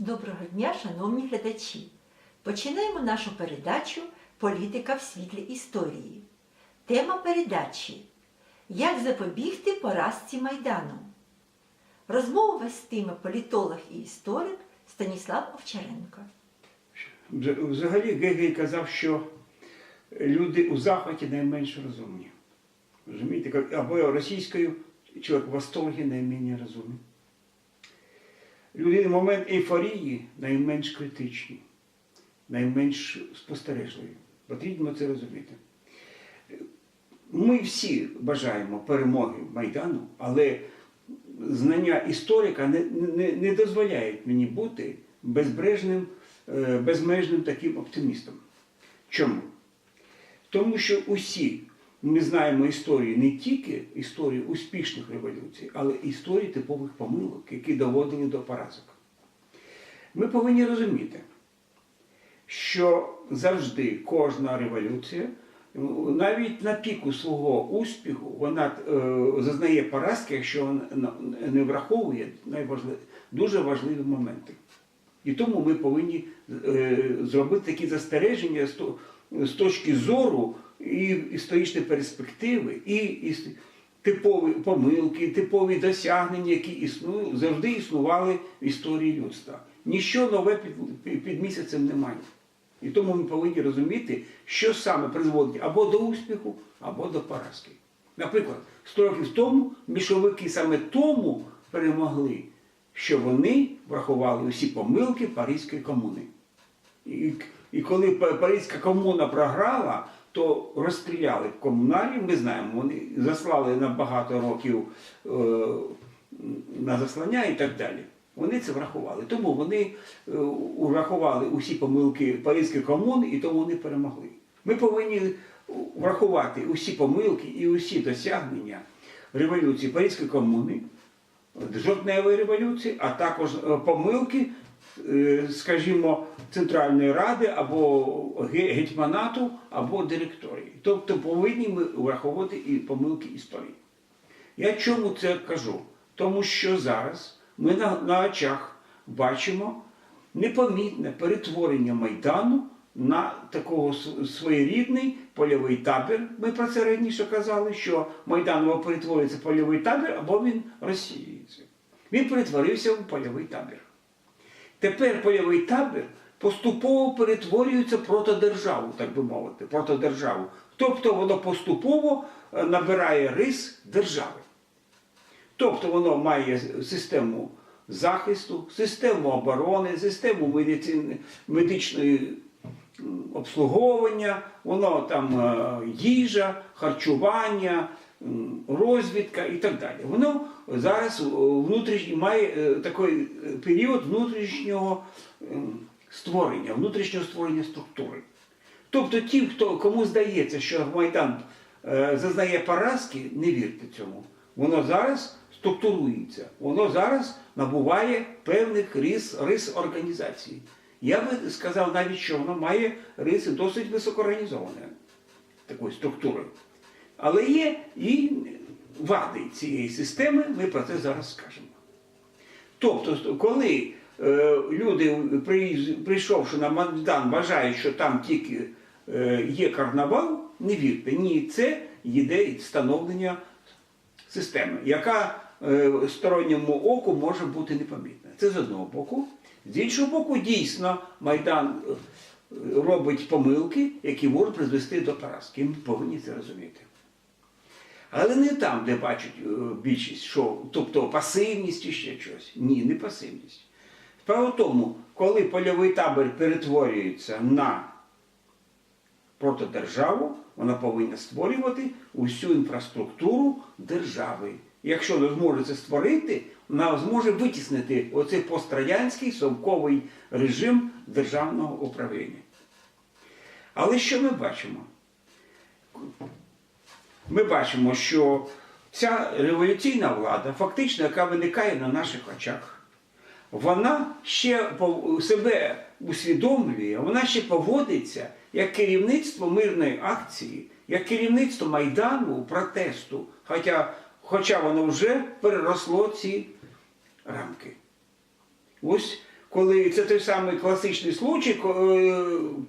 Доброго дня, шановні глядачі! Починаємо нашу передачу Політика в світлі історії. Тема передачі Як запобігти поразці Майдану. Розмову вестиме політолог і історик Станіслав Овчаренко. Взагалі Гегель казав, що люди у захваті найменш розумні. Розумієте, або російською чоловік в восторгі найменш розумний. Люди в момент ейфорії найменш критичні, найменш спостережливі. Потрібно це розуміти. Ми всі бажаємо перемоги Майдану, але знання історика не, не, не дозволяють мені бути безбрежним, е, безмежним таким оптимістом. Чому? Тому що усі ми знаємо історії не тільки історії успішних революцій, але і історії типових помилок, які доводили до поразок. Ми повинні розуміти, що завжди кожна революція, ну, навіть на піку свого успіху, вона е, зазнає поразки, якщо вона не враховує дуже важливі моменти. І тому ми повинні е, зробити такі застереження з, точки зору і історичної перспективи, і, типові помилки, типові досягнення, які існують, завжди існували в історії людства. Ніщо нове під, місяцем немає. І тому ми повинні розуміти, що саме призводить або до успіху, або до поразки. Наприклад, 100 років тому більшовики саме тому перемогли, що вони врахували усі помилки Паризької комуни. І, і коли Па- Паризька комуна програла, то розстріляли комунарів, ми знаємо, вони заслали на багато років е, на заслання і так далі. Вони це врахували. Тому вони е, врахували усі помилки Паризької комуни і тому вони перемогли. Ми повинні врахувати усі помилки і усі досягнення революції Паризької комуни, жовтневої революції, а також е, помилки, е, скажімо, Центральної Ради або гетьманату, або директорії. Тобто повинні ми враховувати і помилки історії. Я чому це кажу? Тому що зараз ми на, на очах бачимо непомітне перетворення Майдану на такого своєрідний польовий табір. Ми про це раніше казали, що Майдан або перетворюється польовий табір, або він розсіюється. Він перетворився в польовий табір. Тепер польовий табір поступово перетворюється проти державу, так би мовити, проти державу. Тобто воно поступово е, набирає рис держави. Тобто воно має систему захисту, систему оборони, систему медицини, медичної обслуговування, воно там е, їжа, харчування, розвідка і так далі. Воно зараз е, має е, такий е, період внутрішнього ем, створення, внутрішнього створення структури. Тобто ті, кому здається, що Майдан зазнає поразки, не вірте цьому. Воно зараз структурується, воно зараз набуває певних рис, рис організації. Я би сказав навіть, що воно має риси досить високоорганізованої такої структури. Але є і вади цієї системи, ми про це зараз скажемо. Тобто, коли е, люди, прийшовши на Майдан, вважають, що там тільки е, є карнавал, не вірте, ні, це йде встановлення системи, яка е, сторонньому оку може бути непомітна. Це з одного боку. З іншого боку, дійсно, Майдан робить помилки, які можуть призвести до поразки. Ми повинні це розуміти. Але не там, де бачать е, більшість, що, тобто пасивність чи ще щось. Ні, не пасивність. Справа в тому, коли польовий табір перетворюється на протидержаву, вона повинна створювати усю інфраструктуру держави. Якщо не зможе це створити, вона зможе витіснити оцей пострадянський совковий режим державного управління. Але що ми бачимо? Ми бачимо, що ця революційна влада, фактично, яка виникає на наших очах, вона ще себе усвідомлює, вона ще поводиться як керівництво мирної акції, як керівництво Майдану, протесту, хоча, хоча воно вже переросло ці рамки. Ось коли це той самий класичний случай, е,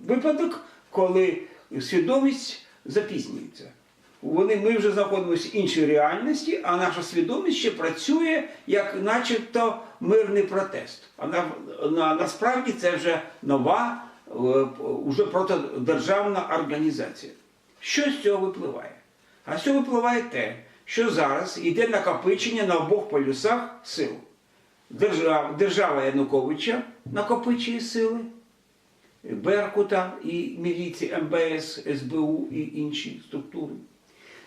випадок, коли свідомість запізнюється. Вони, ми вже знаходимося в іншій реальності, а наша свідомість ще працює як начебто мирний протест. А на, на, насправді це вже нова, е, уже протидержавна організація. Що з цього випливає? А з цього випливає те, що зараз йде накопичення на обох полюсах сил. Держава, держава Януковича накопичує сили, Беркута і міліції МБС, СБУ і інші структури.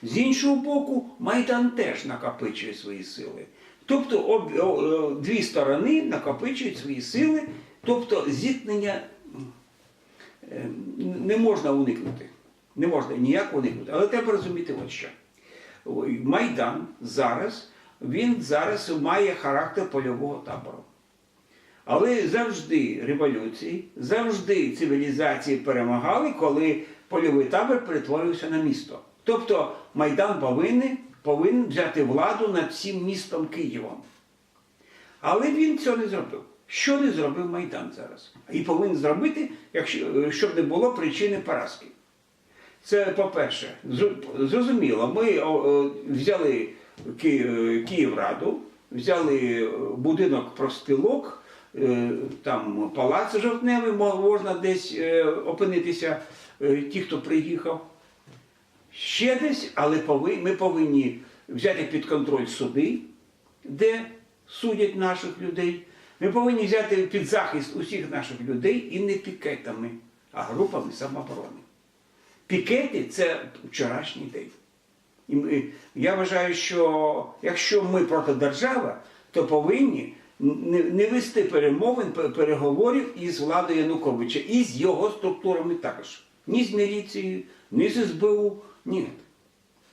З іншого боку, Майдан теж накопичує свої сили. Тобто об, о- дві сторони накопичують свої сили, тобто зіткнення е, не можна уникнути. Не можна ніяк уникнути. Але треба розуміти от що. Майдан зараз, він зараз має характер польового табору. Але завжди революції, завжди цивілізації перемагали, коли польовий табор перетворився на місто. Тобто Майдан повинен, повинен взяти владу над всім містом Києвом. Але він цього не зробив. Що не зробив Майдан зараз? І повинен зробити, якщо, щоб не було причини поразки. Це по-перше, зрозуміло, ми взяли Ки- Київраду, взяли е, будинок профспілок, е, там палац жовтневий, можна десь е, опинитися, ті, хто приїхав. Ще десь, але ми повинні взяти під контроль суди, де судять наших людей. Ми повинні взяти під захист усіх наших людей і не пікетами, а групами самооборони. Пікети це вчорашній день. Я вважаю, що якщо ми проти держави, то повинні не вести перемовин, переговорів із владою Януковича і з його структурами також. Ні з міліцією, ні з СБУ, ні.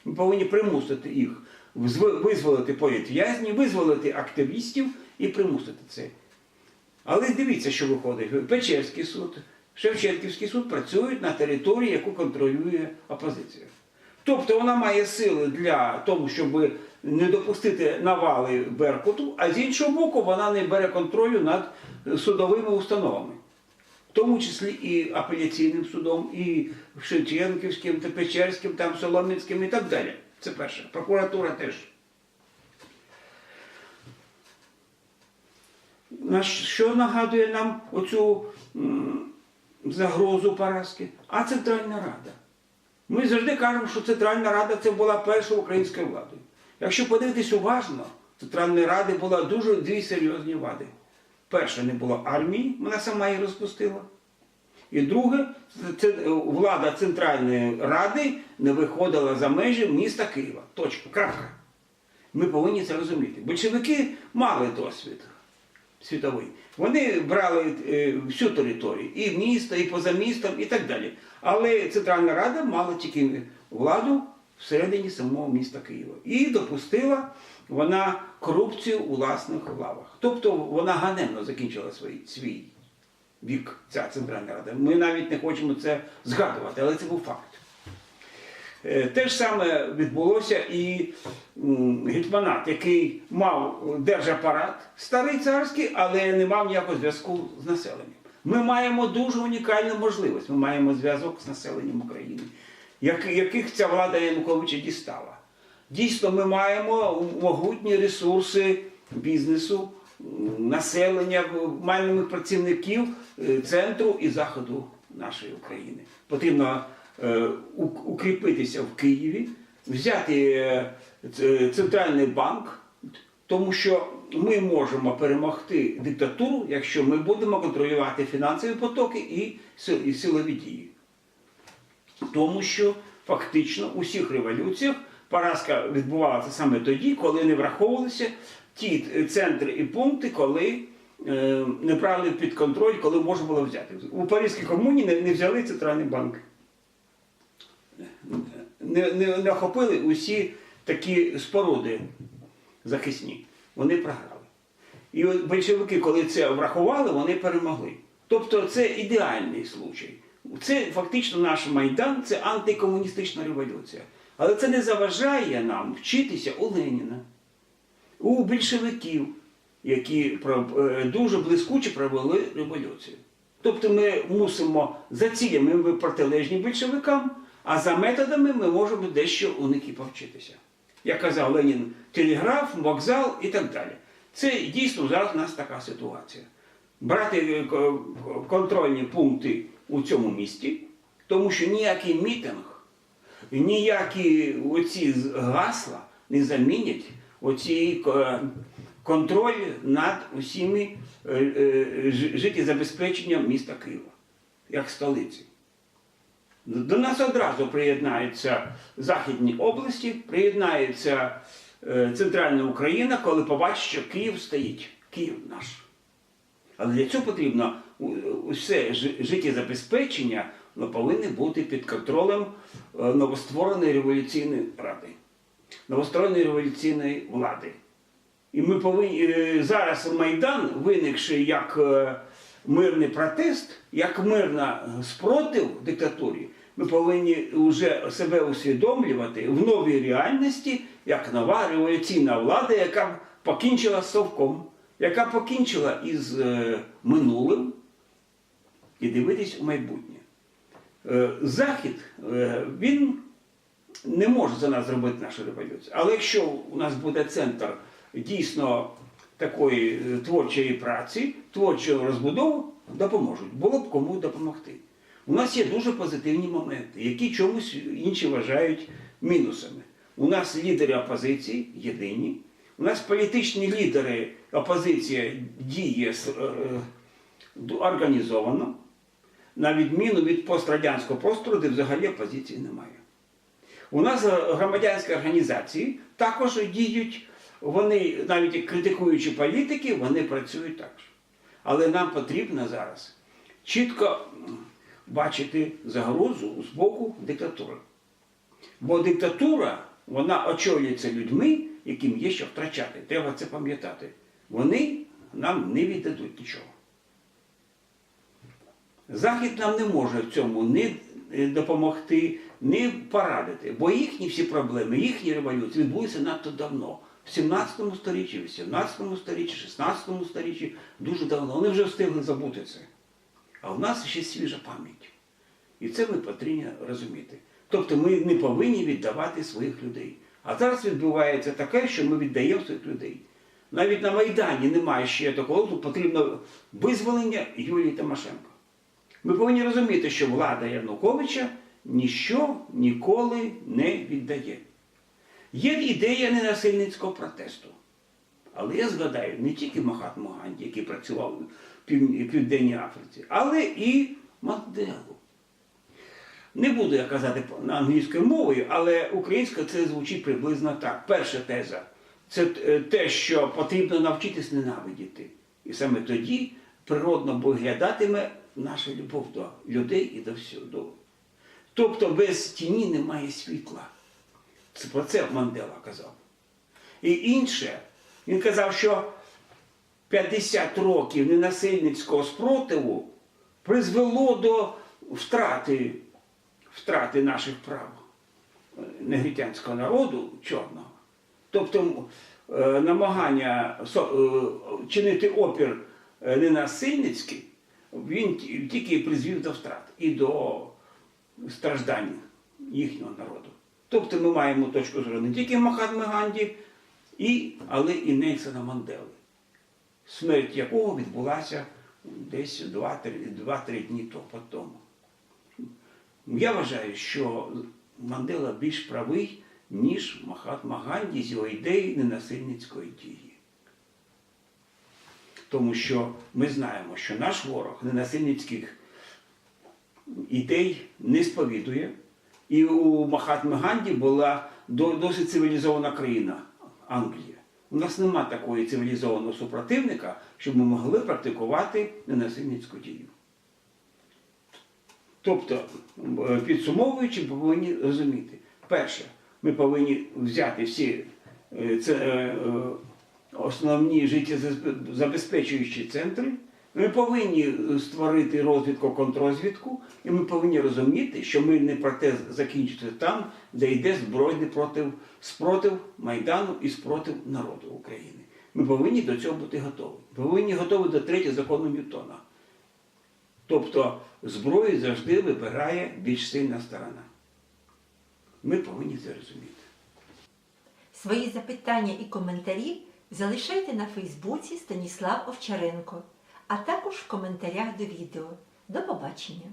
Ми повинні примусити їх визволити політв'язнів, визволити активістів і примусити це. Але дивіться, що виходить. Печерський суд, Шевченківський суд працюють на території, яку контролює опозиція. Тобто вона має сили для того, щоб не допустити навали Беркуту, а з іншого боку, вона не бере контролю над судовими установами. В тому числі і апеляційним судом, і Шевченківським, та Печерським, там, Солом'янським і так далі. Це перше. Прокуратура теж. Що нагадує нам оцю загрозу поразки? А Центральна Рада. Ми завжди кажемо, що Центральна Рада це була першою українською владою. Якщо подивитись уважно, Центральної Ради була дуже дві серйозні вади. Перше, не було армії, вона сама її розпустила. І друге, влада Центральної Ради не виходила за межі міста Києва. Точка. Крапка. Ми повинні це розуміти. Большевики мали досвід світовий. Вони брали е, всю територію, і місто, і поза містом, і так далі. Але Центральна Рада мала тільки владу всередині самого міста Києва. І допустила вона корупцію у власних лавах. Тобто вона ганебно закінчила свій, свій вік, ця Центральна Рада. Ми навіть не хочемо це згадувати, але це був факт. Е, Те ж саме відбулося і гетьманат, який мав держапарат старий царський, але не мав ніякого зв'язку з населенням. Ми маємо дуже унікальну можливість. Ми маємо зв'язок з населенням України, яких ця влада Януковича дістала. Дійсно, ми маємо могутні ресурси бізнесу, населення, маємо працівників е, центру і заходу нашої України. Потрібно е, укріпитися в Києві, взяти е, центральний банк, тому що ми можемо перемогти диктатуру, якщо ми будемо контролювати фінансові потоки і сил- і силові дії. Тому що фактично у всіх революціях поразка відбувалася саме тоді, коли не враховувалися ті центри і пункти, коли е, не брали під контроль, коли можна було взяти. У Паризькій комуні не, не взяли центральний банк. Не, не, не охопили усі такі споруди захисні. Вони програли. І от коли це врахували, вони перемогли. Тобто це ідеальний случай. Це фактично наш Майдан, це антикомуністична революція. Але це не заважає нам вчитися у Леніна, у більшовиків, які е, дуже блискуче провели революцію. Тобто ми мусимо за цілями ми протилежні більшовикам, а за методами ми можемо дещо у них і повчитися. Як казав Ленін, телеграф, вокзал і так далі. Це дійсно зараз у нас така ситуація. Брати е, контрольні пункти у цьому місті, тому що ніякий мітинг, ніякі оці гасла не замінять оці контроль над усіми е, е, життєзабезпеченням міста Києва, як столиці. До нас одразу приєднаються Західні області, приєднається е, Центральна Україна, коли побачить, що Київ стоїть. Київ наш. Але для цього потрібно усе жи- життєзабезпечення воно повинно бути під контролем е, новоствореної революційної ради, новоствореної революційної влади. І ми повинні е, зараз Майдан, виникши як е, мирний протест, як мирна спротив диктатурі, ми повинні вже себе усвідомлювати в новій реальності як нова революційна влада, яка покінчила з совком, яка покінчила із минулим і дивитись у майбутнє. Е, Захід, е, він не може за нас зробити нашу революцію. Але якщо у нас буде центр дійсно такої е, творчої праці, творчої розбудови, допоможуть. Було б кому допомогти. У нас є дуже позитивні моменти, які чомусь інші вважають мінусами. У нас лідери опозиції єдині. У нас політичні лідери опозиція діє організовано, на відміну від пострадянського простору, де взагалі опозиції немає. У нас е, громадянські організації також діють, вони, навіть критикуючи політики, вони працюють також. Але нам потрібно зараз чітко бачити загрозу з боку диктатури. Бо диктатура, вона очолюється людьми, яким є що втрачати. Треба це пам'ятати. Вони нам не віддадуть нічого. Захід нам не може в цьому ні е, допомогти, ні порадити, бо їхні всі проблеми, їхні революції відбулися надто давно. В 17 сторіччі, в 18 сторіччі, 16 сторіччі, дуже давно. Вони вже встигли забути це. А в нас ще свіжа пам'ять. І це ми потрібно розуміти. Тобто ми не повинні віддавати своїх людей. А зараз відбувається таке, що ми віддаємо своїх людей. Навіть на Майдані немає ще такого, потрібно визволення Юлії Тимошенко. Ми повинні розуміти, що влада Януковича ніщо ніколи не віддає. Є ідея ненасильницького протесту. Але я згадаю не тільки Махатму Ганді, який працював Пів- Південній Африці, але і Манделу. Не буду я казати англійською мовою, але українською це звучить приблизно так. Перша теза це те, що потрібно навчитись ненавидіти. І саме тоді природно виглядатиме наша любов до людей і до всього. Тобто без тіні немає світла. Це про це Мандела казав. І інше, він казав, що 50 років ненасильницького спротиву призвело до втрати, втрати наших прав е, негритянського народу чорного. Тобто е, намагання е, чинити опір ненасильницький, він тільки призвів до втрат і до страждань їхнього народу. Тобто ми маємо точку зору не тільки Махатми Ганді, і, але і Нельсона Мандели, смерть якого відбулася десь 2-3 дні то- по тому. Я вважаю, що Мандела більш правий, ніж Махатма Ганді з його ідеї ненасильницької дії. Тому що ми знаємо, що наш ворог ненасильницьких ідей не сповідує. І у Махатми Ганді була досить цивілізована країна Англія. У нас нема такої цивілізованого супротивника, щоб ми могли практикувати ненасильницьку дію. Тобто, е, підсумовуючи, ми повинні розуміти, перше, ми повинні взяти всі е, це, е, основні життєзабезпечуючі центри. Ми повинні е, створити розвідку контрозвідку, і ми повинні розуміти, що ми не проте закінчити там, де йде збройний проти, спротив Майдану і спротив народу України. Ми повинні до цього бути готові. Ми повинні готові до третього закону Ньютона. Тобто зброю завжди вибирає більш сильна сторона. Ми повинні це розуміти. Свої запитання і коментарі залишайте на Фейсбуці Станіслав Овчаренко, а також в коментарях до відео. До побачення!